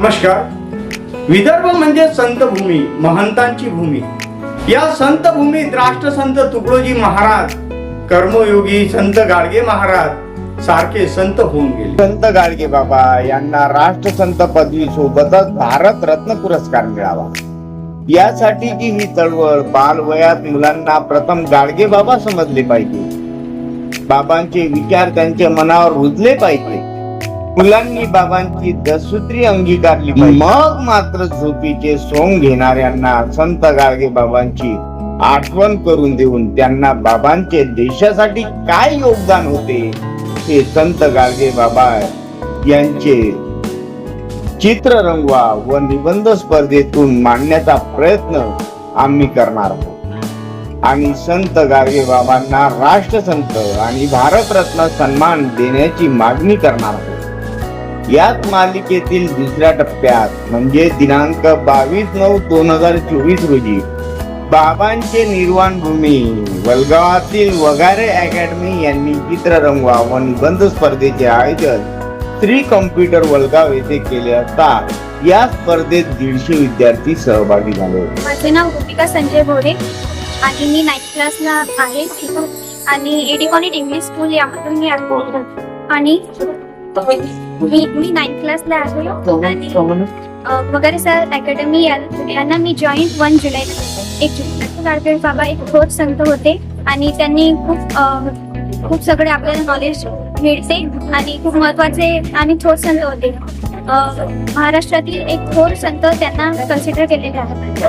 नमस्कार. विदर्भ म्हणजे संतभूमी महंतांची भूमी. या संत भूमीत राष्ट्रसंत तुकडोजी महाराज कर्मयोगी संत गाडगे महाराज सारखे संत होऊन गेले. संत गाडगे बाबा यांना राष्ट्रसंत पदवी सोबतच भारत रत्न पुरस्कार मिळावा. यासाठी की ही चळवळ बालवयात मुलांना प्रथम गाडगे बाबा समजले पाहिजे. बाबांचे विचार त्यांच्या मनावर रुजले पाहिजे. मुलांनी बाबांची दसूत्री अंगीकारली मग मात्र झोपीचे सोंग घेणाऱ्यांना संत गाडगे बाबांची आठवण करून देऊन त्यांना बाबांचे देशासाठी काय योगदान होते हे संत गाडगे बाबा यांचे चित्र रंगवा व निबंध स्पर्धेतून मांडण्याचा प्रयत्न आम्ही करणार आहोत. आणि संत गाडगे बाबांना राष्ट्रसंत आणि भारतरत्न सन्मान देण्याची मागणी करणार आहोत. याच मालिकेतील दुसऱ्या टप्प्यात म्हणजे दिनांक बावीस नऊ दोन हजार चोवीस रोजी बाबांचे निर्वाण भूमी वलगावातील वगारे अकॅडमी यांनी चित्र रंगवा व निबंध स्पर्धेचे आयोजन श्री कॉम्प्युटर वलगाव येथे केले असता या स्पर्धेत दीडशे विद्यार्थी सहभागी झाले. माझे नाव गोपिका संजय भोरे आणि मी नाईन्थ क्लासला आहे. आणि एडिकॉनिट इंग्लिश स्कूल यामधून मी आणि मी मी नाईन्थ क्लासला आहे आणि अ, वगैरे सर अकॅडमी या- यांना मी जॉईंट वन जुलै एक जुलै बाबा एक थोर संत होते आणि त्यांनी खूप खूप सगळे आपल्याला नॉलेज मिळते आणि खूप महत्त्वाचे आणि थोर संत होते. महाराष्ट्रातील एक थोर संत त्यांना कन्सिडर केलेले आहेत.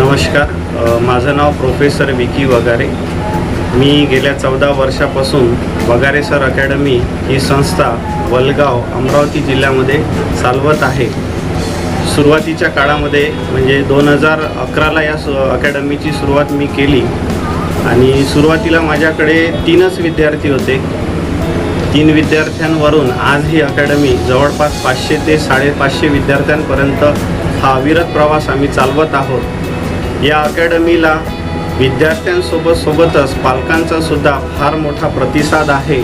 नमस्कार. माझं नाव प्रोफेसर विकी वगारे. मी गेल्या चौदा वर्षापासून वगारे सर अकॅडमी ही संस्था वलगाव अमरावती जिल्ह्यामध्ये चालवत आहे. सुरुवातीच्या काळामध्ये म्हणजे दोन हजार अकराला या सु अकॅडमीची सुरुवात मी केली आणि सुरुवातीला माझ्याकडे तीनच विद्यार्थी होते. तीन विद्यार्थ्यांवरून आज ही अकॅडमी जवळपास पाचशे ते साडेपाचशे विद्यार्थ्यांपर्यंत हा अविरत प्रवास आम्ही चालवत आहोत. या अकॅडमीला विद्यार्थ्यांसोबत सोबतच पालकांचा सुद्धा फार मोठा प्रतिसाद आहे.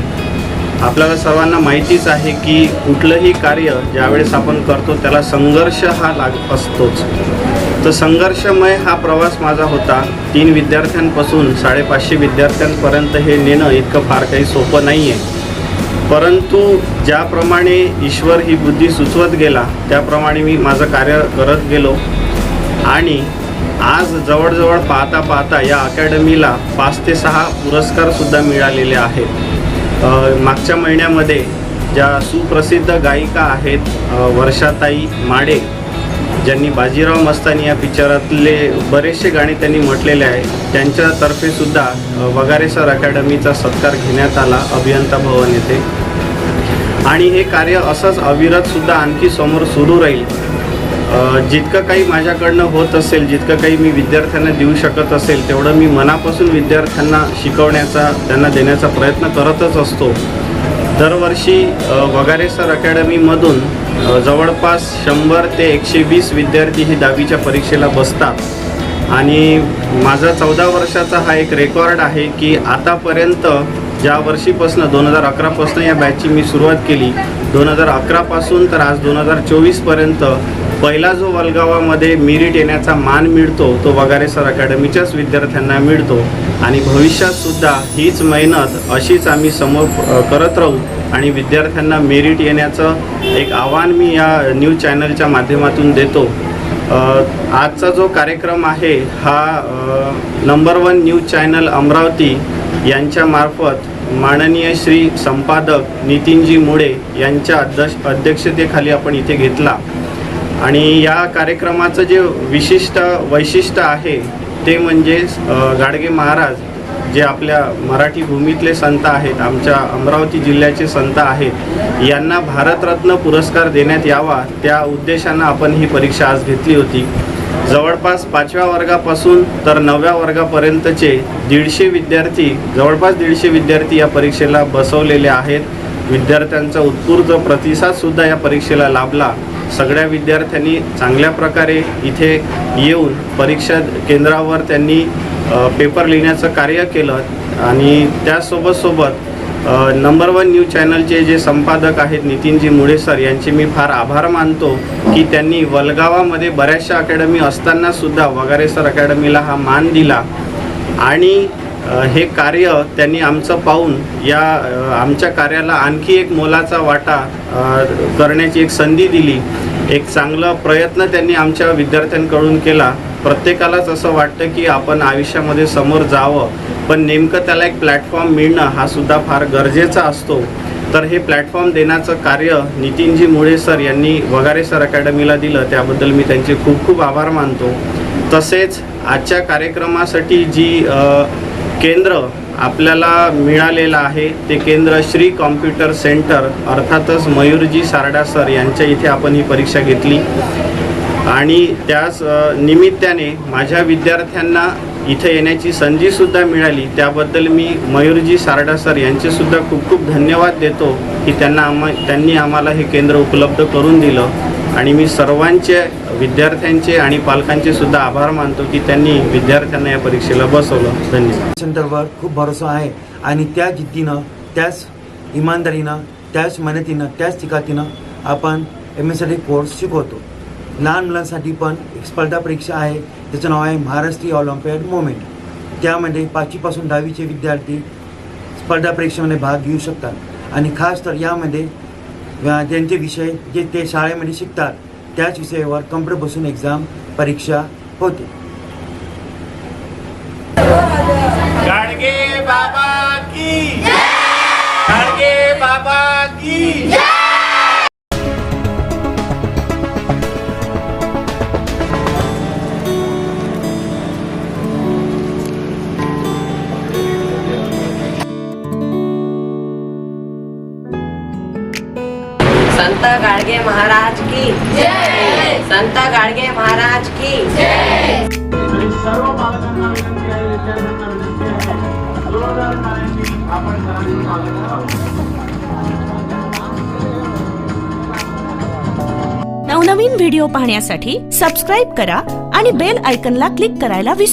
आपल्याला सर्वांना माहितीच आहे की कुठलंही कार्य ज्यावेळेस आपण करतो त्याला संघर्ष हा लाग असतोच. तर संघर्षमय हा प्रवास माझा होता. तीन विद्यार्थ्यांपासून साडेपाचशे विद्यार्थ्यांपर्यंत हे नेणं इतकं फार काही सोपं नाही आहे परंतु ज्याप्रमाणे ईश्वर ही बुद्धी सुचवत गेला त्याप्रमाणे मी माझं कार्य करत गेलो. आणि आज जवळजवळ पाहता पाहता या अकॅडमीला पाच ते सहा पुरस्कारसुद्धा मिळालेले आहेत. मागच्या महिन्यामध्ये ज्या सुप्रसिद्ध गायिका आहेत वर्षाताई माडे ज्यांनी बाजीराव मस्तानी या पिक्चरातले बरेचसे गाणे त्यांनी म्हटलेले आहे त्यांच्यातर्फे सुद्धा वगारे सर अकॅडमीचा सत्कार घेण्यात आला अभियंता भवन येथे. आणि हे कार्य असंच अविरतसुद्धा आणखी समोर सुरू राहील. जितकं काही माझ्याकडनं होत असेल जितकं काही मी विद्यार्थ्यांना देऊ शकत असेल तेवढं मी मनापासून विद्यार्थ्यांना शिकवण्याचा त्यांना देण्याचा प्रयत्न करतच असतो. दरवर्षी वगारे सर अकॅडमीमधून जवळपास शंभर ते एकशे वीस विद्यार्थी हे दहावीच्या परीक्षेला बसतात. आणि माझा चौदा वर्षाचा हा एक रेकॉर्ड आहे की आतापर्यंत ज्या वर्षीपासून दोन हजार अकरापासून या बॅचची मी सुरुवात केली दोन हजार अकरापासून तर आज दोन हजार चोवीसपर्यंत पहिला जो वलगावामध्ये मिरिट येण्याचा मान मिळतो तो वगारे सर अकॅडमीच्याच विद्यार्थ्यांना मिळतो. आणि भविष्यातसुद्धा हीच मेहनत अशीच आम्ही समोर करत राहू आणि विद्यार्थ्यांना मेरिट येण्याचं एक आव्हान मी या न्यूज चॅनलच्या माध्यमातून देतो. आजचा जो कार्यक्रम आहे हा number one news channel Amravati यांच्यामार्फत माननीय श्री संपादक नितीनजी मुळे यांच्या अध्यक्ष अध्यक्षतेखाली आपण इथे घेतला. आणि या कार्यक्रमाचं जे विशिष्ट वैशिष्ट्य आहे ते म्हणजे गाडगे महाराज जे आपल्या मराठी भूमीतले संत आहेत आमच्या अमरावती जिल्ह्याचे संत आहेत यांना भारतरत्न पुरस्कार देण्यात यावा त्या उद्देशानं आपण ही परीक्षा आज घेतली होती. जवळपास पाचव्या वर्गापासून तर नवव्या वर्गापर्यंतचे दीडशे विद्यार्थी जवळपास दीडशे विद्यार्थी या परीक्षेला बसवलेले आहेत. विद्यार्थ्यांचा उत्स्फूर्त प्रतिसादसुद्धा या परीक्षेला लाभला. सगळ्या विद्यार्थ्यांनी चांगल्या प्रकारे इथे येऊन परीक्षा केंद्रावर त्यांनी पेपर लिहिण्याचं कार्य केलं. आणि त्यासोबत सोबत नंबर वन न्यूज चॅनलचे जे संपादक आहेत नितीनजी मुळे सर यांचे मी फार आभार मानतो की त्यांनी वलगावामध्ये बऱ्याचशा अकॅडमी असतानासुद्धा वगारे सर अकॅडमीला हा मान दिला. आणि हे कार्य त्यांनी आमचं पाहून या आमच्या कार्याला आणखी एक मोलाचा वाटा करण्याची एक संधी दिली. एक चांगला प्रयत्न त्यांनी आमच्या विद्यार्थ्यांकडून केला. प्रत्येकालाच असं वाटतं की आपण आयुष्यामध्ये समोर जावं पण नेमकं त्याला एक प्लॅटफॉर्म मिळणं हा सुद्धा फार गरजेचा असतो. तर हे प्लॅटफॉर्म देण्याचं कार्य नितीनजी मुळे सर यांनी वगारे सर अकॅडमीला दिलं. त्याबद्दल मी त्यांचे खूप खूप आभार मानतो. तसेच आजच्या कार्यक्रमासाठी जी केंद्र आपल्याला मिळालेलं आहे ते केंद्र श्री कॉम्प्युटर सेंटर अर्थातच मयूरजी सारडा सर यांच्या इथे आपण ही परीक्षा घेतली. आणि त्याच निमित्ताने माझ्या विद्यार्थ्यांना इथे येण्याची संधीसुद्धा मिळाली. त्याबद्दल मी मयूरजी सारडा सर यांचेसुद्धा खूप खूप धन्यवाद देतो की त्यांना आम्हा त्यांनी आम्हाला हे केंद्र उपलब्ध करून दिलं. आणि मी सर्वांचे विद्यार्थ्यांचे आणि पालकांचे सुद्धा आभार मानतो की त्यांनी विद्यार्थ्यांना या परीक्षेला बसवलं. धन्यवाद. सेंटरवर खूप भरोसा आहे आणि त्या जिद्दीनं त्याच इमानदारीनं त्याच मेहनतीनं त्याच तिकातीनं आपण एम एस कोर्स शिकवतो. लहान मुलांसाठी पण एक स्पर्धा परीक्षा आहे. त्याचं नाव आहे महाराष्ट्रीय ऑलिम्पियड मुवमेंट त्यामध्ये पाचवीपासून दहावीचे विद्यार्थी स्पर्धा परीक्षेमध्ये भाग घेऊ शकतात. आणि खास तर यामध्ये त्यांचे विषय जे ते शाळेमध्ये शिकतात त्याच विषयावर कम्प्युटरपासून एक्झाम परीक्षा होते. संत गाडगे महाराज की संत गाडगे महाराज की नवनवीन व्हिडिओ पाहण्यासाठी सबस्क्राईब करा आणि बेल आयकनला क्लिक करायला विसरू